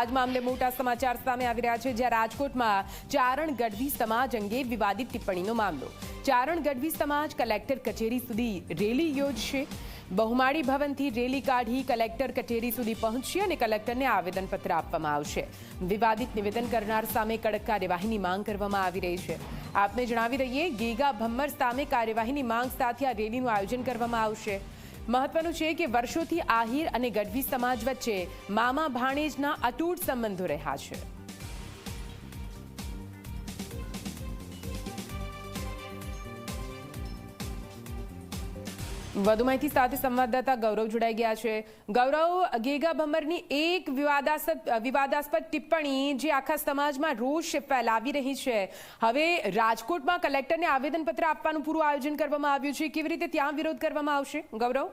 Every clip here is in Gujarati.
આ જ મામલે મોટા સમાચાર સામે આવી રહ્યા છે, જ્યાં રાજકોટમાં ચારણ ગઢવી સમાજ અંગે વિવાદિત ટિપ્પણીનો મામલો. ચારણ ગઢવી સમાજ કલેક્ટર કચેરી સુધી રેલી યોજશે. બહુમાળી ભવનથી રેલી કાઢી કલેક્ટર કચેરી સુધી પહોંચશે અને કલેક્ટરને આવેદનપત્ર આપવામાં આવશે. વિવાદિત નિવેદન કરનાર સામે કડક કાર્યવાહીની માંગ કરવામાં આવી રહી છે. આપને જણાવી દઈએ, ગીગા ભમ્મર સામે કાર્યવાહીની માંગ સાથે આ રેલીનું આયોજન કરવામાં આવશે. મહત્વનું છે કે વર્ષોથી આહિર અને ગઢવી સમાજ વચ્ચે મામા ભાણેજના અતૂટ સંબંધો રહ્યા છે. વધુ માહિતી સાથે સંવાદદાતા ગૌરવ જોડાઈ ગયા છે. ગૌરવ, ગેગા ભમરની એક વિવાદાસ્પદ ટિપ્પણી જે આખા સમાજમાં રોષ ફેલાવી રહી છે. હવે રાજકોટમાં કલેક્ટરને આવેદનપત્ર આપવાનું પૂરું આયોજન કરવામાં આવ્યું છે. કેવી રીતે ત્યાં વિરોધ કરવામાં આવશે? ગૌરવ?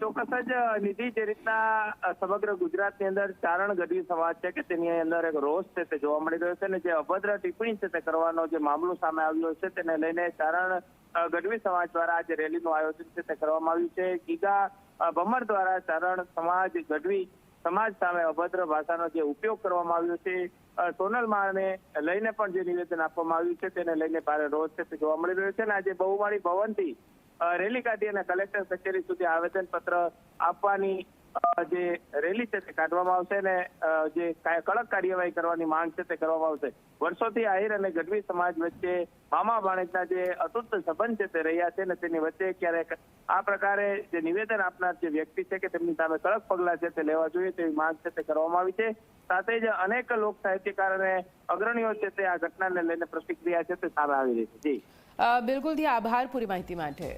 ચોક્કસ જ, નિધિ જે રીતના સમગ્ર ગુજરાતની અંદર ચારણ ગઢવી સમાજ છે કે તેની અંદર એક રોષ છે તે જોવા મળી રહ્યો છે અને જે અભદ્ર ટિપ્પણી છે તે કરવાનો જે મામલો સામે આવ્યો છે તેને લઈને ચારણ ગઢવી સમાજ દ્વારા આજે રેલીનું આયોજન છે તે કરવામાં આવ્યું છે. ગીગા ભમર દ્વારા ચારણ સમાજ, ગઢવી સમાજ સામે અભદ્ર ભાષાનો જે ઉપયોગ કરવામાં આવ્યો છે સોનલ માળને લઈને પણ જે નિવેદન આપવામાં આવ્યું છે તેને લઈને ભારે રોષ છે તે જોવા મળી રહ્યો છે અને આજે બહુમાળી ભવનથી રેલી કાઢી અને કલેક્ટર કચેરી સુધી આવેદન પત્ર આપવાની જે રેલી છે તે કાઢવામાં આવશે અને જે કડક કાર્યવાહી કરવાની માંગ છે તે કરવામાં આવશે. વર્ષોથી આહિર અને ગઢવી સમાજ વચ્ચે મામા ભાણેજના જે અતૂટ સંબંધ છે તે રહ્યા છે અને તેની વચ્ચે ક્યારેક આ પ્રકારે જે નિવેદન આપનાર જે વ્યક્તિ છે કે તેમની સામે કડક પગલાં છે તે લેવા જોઈએ તેવી માંગ છે તે કરવામાં આવી છે. સાથે જ અનેક લોક સાહિત્યકાર અને અગ્રણીઓ છે તે આ ઘટનાને લઈને પ્રતિક્રિયા છે તે સામે આવી રહી છે. જી. બિલકુલથી આભાર પૂરી માહિતી માટે.